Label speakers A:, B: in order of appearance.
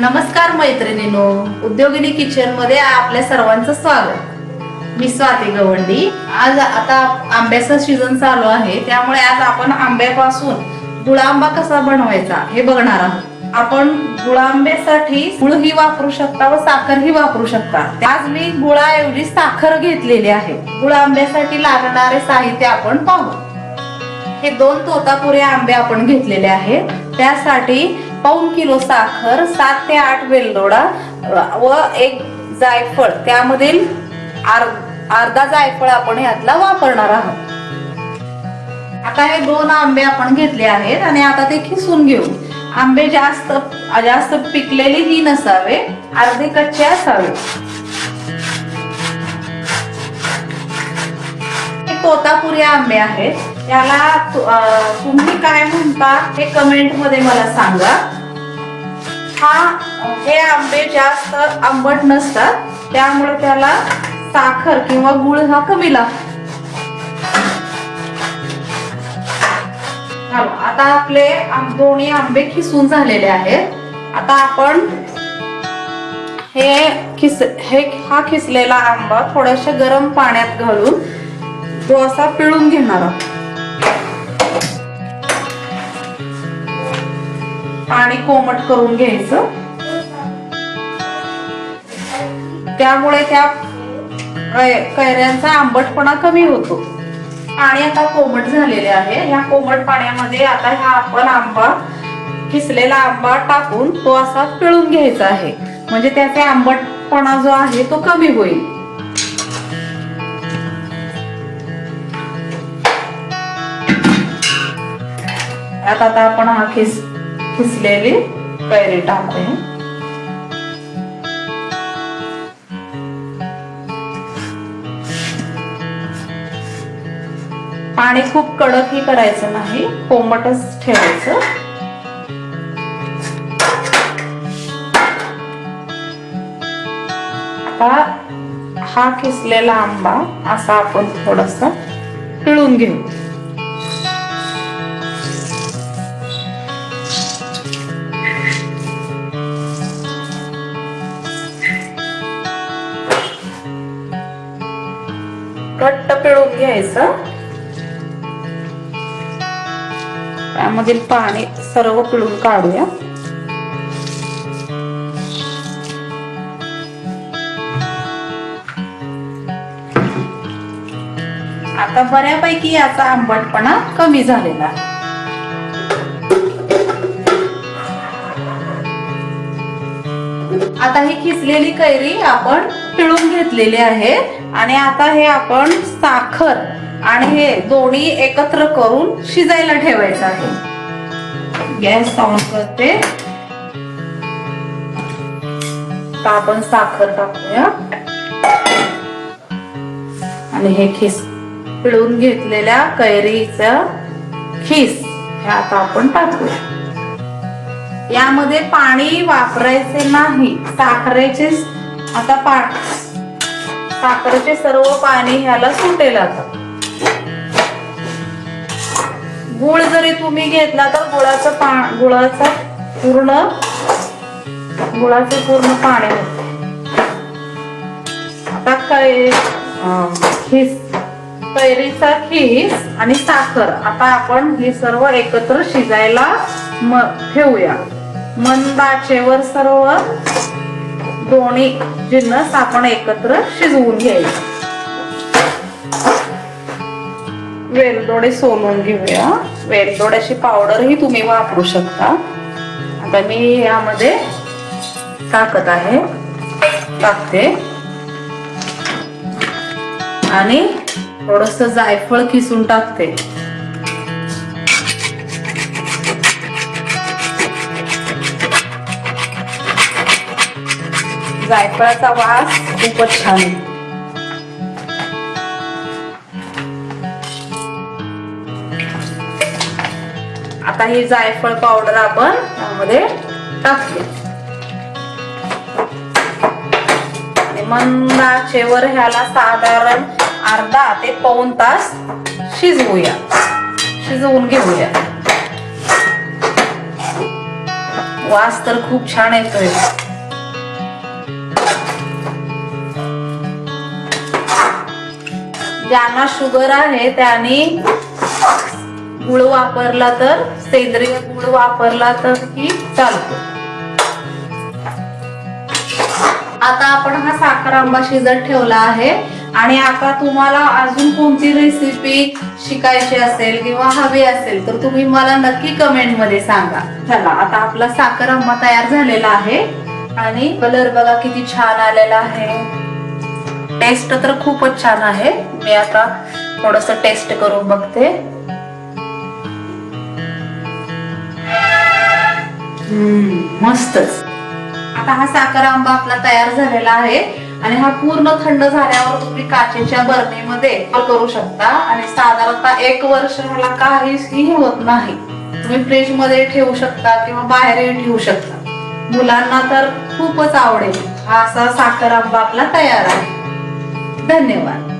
A: नमस्कार मैत्रिणीनो उद्योगिनी किचनमध्ये आपल्या सर्वांचं स्वागत. मी स्वाती गवंडी. आज आता आंब्याचा सीझन चालू आहे त्यामुळे आज आपण आंब्यापासून गुळांबा कसा बनवायचा हे बघणार आहोत. आपण गुळांब्यासाठी गुळ ही वापरू शकता व साखर ही वापरू शकता. आज मी गुळाऐवजी साखर घेतलेली आहे. गुळांब्यासाठी लागणारे साहित्य आपण पाहू. हे दोन तोतापुरे आंबे आपण घेतलेले आहेत. त्यासाठी पाऊन किलो साखर सात ते आठ वेलदोडा व एक जायफळ. त्यामधील अर्धा जायफळ आपण यातला वापरणार आहोत. आता हे दोन आंबे आपण घेतले आहेत आणि आता ते खिसून घेऊ. आंबे जास्त जास्त पिकलेले ही नसावे अर्धे कच्चे असावे. हे तोतापुरी आंबे आहेत. त्याला तुम्ही काय म्हणता हे कमेंटमध्ये मला सांगा. हा हे आंबे जास्त आंबट नसतात त्यामुळे त्याला साखर किंवा गुळ हा कमी लागतो. आता आपले दोन्ही आंबे खिसून झालेले आहेत. आता आपण हे खिस हे हा खिसलेला आंबा थोड्याशा गरम पाण्यात घालून तो असा पिळून घेणार आहोत. पाणी कोमट करून घ्यायचं. त्यामुळे त्या कैऱ्यांचा आंबटपणा कमी होतो. पाणी आता कोमट झालेले आहे. ह्या कोमट पाण्यामध्ये आता ह्या आपण आंबा किसलेला आंबा टाकून तो असा पिळून घ्यायचा आहे. म्हणजे त्याचा आंबटपणा जो आहे तो कमी होईल. आता आता आपण हा खिस खिसलेली कैरी टाकते. पाणी खूप कडक ही करायचं नाही कोमटच ठेवायचं. आता हा खिसलेला आंबा असा आपण थोडस पिळून घेऊ. घ्यायचं. त्यामधील पाणी सर्व पिळून काढूया. आता बऱ्यापैकी याचा आंबटपणा कमी झालेला आहे. आता ही खिसलेली कैरी आपण पिळून घेतलेली आहे. आणि आता हे आपण साखर आणि हे दोन्ही एकत्र करून शिजायला ठेवायचं आहे. गॅस ऑन करते. आपण साखर टाकूया. आणि हे खिस पिळून घेतलेल्या कैरीचं खिस हे आता आपण टाकूया. यामध्ये पाणी वापरायचे नाही. साखरेचे आता पा साखरेचे सर्व पाणी ह्याला सुटेल आता गुळ जरी तुम्ही घेतला तर गुळाचं पा गुळाचा पूर्ण गुळाचे पूर्ण पाणी होते. आता काय खीस कैरीचा खीस आणि साखर. आता आपण हे सर्व एकत्र शिजायला म ठेवूया. मंदाचेवर सर्व दोन्ही जिन्नस आपण एकत्र शिजवून घ्यायचे. वेलदोडे सोलून घेऊया. वेलदोड्याची पावडर ही तुम्ही वापरू शकता. आता मी यामध्ये टाकत आहे. टाकते. आणि थोडस जायफळ किसून टाकते. जायफळाचा वास खूपच छान आहे. आता ही जायफळ पावडर आपण त्यामध्ये टाकली मंदाचेवर ह्याला साधारण अर्धा ते पाऊन तास शिजवूया. शिजवून घेऊया. वास तर खूप छान येतोय. ज्यांना शुगर आहे त्यांनी गुळ वापरला तर सेंद्रिय गुळ वापरला तर ही चालतो. आता आपण हा साखर आंबा शिजत ठेवला आहे. आणि आता तुम्हाला अजून कोणती रेसिपी शिकायची असेल किंवा हवी असेल तर तुम्ही मला नक्की कमेंटमध्ये सांगा. चला आता आपला साखर आंबा तयार झालेला आहे. आणि कलर बघा किती छान आलेला आहे. टेस्ट तर खूपच छान आहे. मी आता थोडस टेस्ट करून बघते. हम्म, मस्तच. आता हा साखर आंबा आपला तयार झालेला आहे. आणि हा पूर्ण थंड झाल्यावर तुम्ही काचेच्या बरणीमध्ये करू शकता. आणि साधारणतः एक वर्ष ह्याला काहीही होत नाही. तुम्ही फ्रीजमध्ये ठेवू शकता किंवा बाहेरही ठेवू शकता. मुलांना तर खूपच आवडेल. हा असा साखर आंबा आपला तयार आहे. धन्यवाद.